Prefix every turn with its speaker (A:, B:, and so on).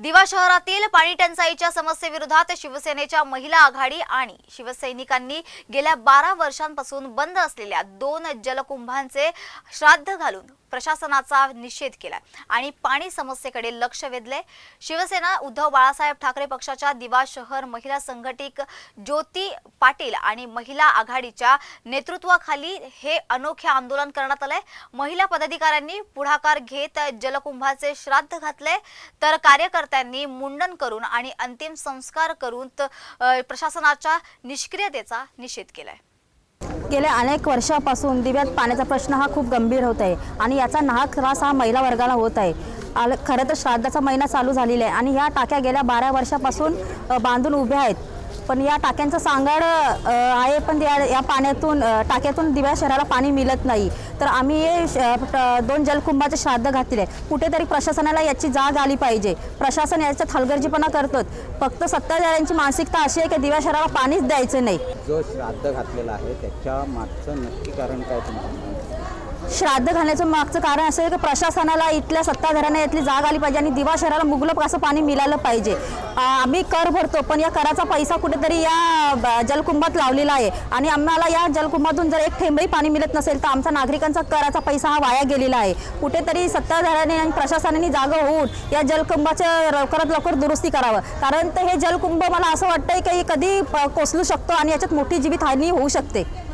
A: दिवा शहरातील पाणी टंचाईच्या समस्येविरोधात शिवसेनेच्या महिला आघाडी आणि शिवसैनिकांनी गेल्या बारा वर्षांपासून बंद असलेल्या दोन जलकुंभांचे श्राद्ध घालून प्रशासनाचा निषेध केला आणि पाणी समस्येकडे लक्ष वेधले शिवसेना उद्धव बाळासाहेब ठाकरे पक्षाच्या दिवा शहर महिला संघटिक ज्योती पाटील आणि महिला आघाडीच्या नेतृत्वाखाली हे अनोखे आंदोलन करण्यात आलंय. महिला पदाधिकाऱ्यांनी पुढाकार घेत जलकुंभाचे श्राद्ध घातले तर कार्यकर्त्यांनी मुंडन करून आणि अंतिम संस्कार करून त- प्रशासनाच्या निष्क्रियतेचा निषेध केलाय.
B: गेल्या अनेक वर्षापासून दिव्यात पाण्याचा प्रश्न हा खूप गंभीर होत आहे आणि याचा नाहक त्रास हा महिला वर्गाला होत आहे. आल खरं तर श्राद्धाचा महिना चालू झालेला आहे आणि ह्या टाक्या गेल्या बारा वर्षापासून बांधून उभ्या आहेत. पण या टाक्यांचं सांगाड आहे पण या या पाण्यातून टाक्यातून दिव्या शहराला पाणी मिळत नाही. तर आम्ही हे श- दोन जलकुंभाचे श्राद्ध घातले कुठेतरी प्रशासनाला याची जाग आली पाहिजे. प्रशासन याच्यात हलगर्जीपणा करतो फक्त सत्ताधाऱ्यांची मानसिकता अशी आहे की दिव्या शहराला पाणीच द्यायचं नाही.
C: जो श्राद्ध घातलेला आहे त्याच्या मागचं नक्की कारण काय तुम्हाला
B: श्राद्ध घालण्याचं मागचं कारण असं आहे की प्रशासनाला इथल्या सत्ताधाऱ्यांना यातली जाग आली पाहिजे आणि दिवा शहराला मुबलक असं पाणी मिळालं पाहिजे. आम्ही कर भरतो पण या कराचा पैसा कुठेतरी या ब- जलकुंभात लावलेला आहे. आणि आम्हाला या जलकुंभातून जर एक थेंबही पाणी मिळत नसेल तर आमचा नागरिकांचा कराचा पैसा हा वाया गेलेला आहे. कुठेतरी सत्ताधाऱ्यांनी आणि प्रशासनाने जागा होऊन या जलकुंभाचं लवकरात लवकर दुरुस्ती करावं. कारण तर हे जलकुंभ मला असं वाटतंय की कधी प- कोसलू शकतो आणि याच्यात मोठी जीवितहानी होऊ शकते.